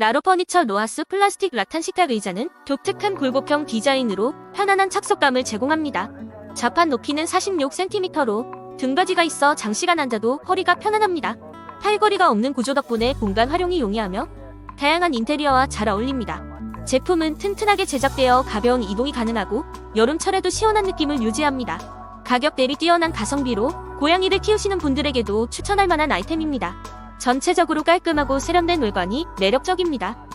나로 퍼니처 로하스 플라스틱 라탄 식탁 의자는 독특한 굴곡형 디자인으로 편안한 착석감을 제공합니다. 좌판 높이는 46cm로 등받이가 있어 장시간 앉아도 허리가 편안합니다. 팔걸이가 없는 구조 덕분에 공간 활용이 용이하며 다양한 인테리어와 잘 어울립니다. 제품은 튼튼하게 제작되어 가벼운 이동이 가능하고 여름철에도 시원한 느낌을 유지합니다. 가격 대비 뛰어난 가성비로 고양이를 키우시는 분들에게도 추천할 만한 아이템입니다. 전체적으로 깔끔하고 세련된 물건이 매력적입니다.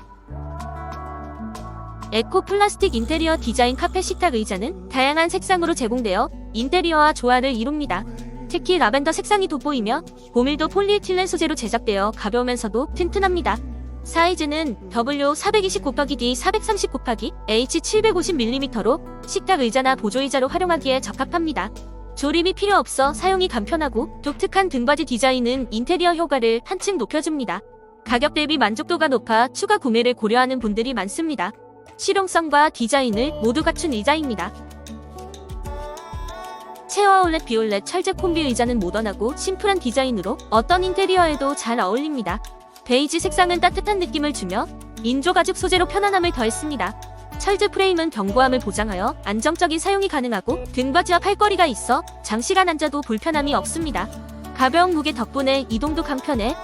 에코 플라스틱 인테리어 디자인 카페 식탁 의자는 다양한 색상으로 제공되어 인테리어와 조화를 이룹니다. 특히 라벤더 색상이 돋보이며 고밀도 폴리에틸렌 소재로 제작되어 가벼우면서도 튼튼합니다. 사이즈는 W420 곱하기 D 430 곱하기 H 750mm로 식탁 의자나 보조 의자로 활용하기에 적합합니다. 조립이 필요 없어 사용이 간편하고 독특한 등받이 디자인은 인테리어 효과를 한층 높여줍니다. 가격 대비 만족도가 높아 추가 구매를 고려하는 분들이 많습니다. 실용성과 디자인을 모두 갖춘 의자입니다. 체어 아울렛 비올렛 철제 콤비 의자는 모던하고 심플한 디자인으로 어떤 인테리어에도 잘 어울립니다. 베이지 색상은 따뜻한 느낌을 주며 인조 가죽 소재로 편안함을 더했습니다. 철제 프레임은 견고함을 보장하여 안정적인 사용이 가능하고 등받이와 팔걸이가 있어 장시간 앉아도 불편함이 없습니다. 가벼운 무게 덕분에 이동도 간편해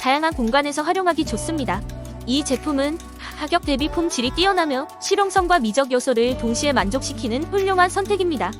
다양한 공간에서 활용하기 좋습니다. 이 제품은 가격 대비 폼질이 뛰어나며 실용성과 미적 요소를 동시에 만족시키는 훌륭한 선택입니다.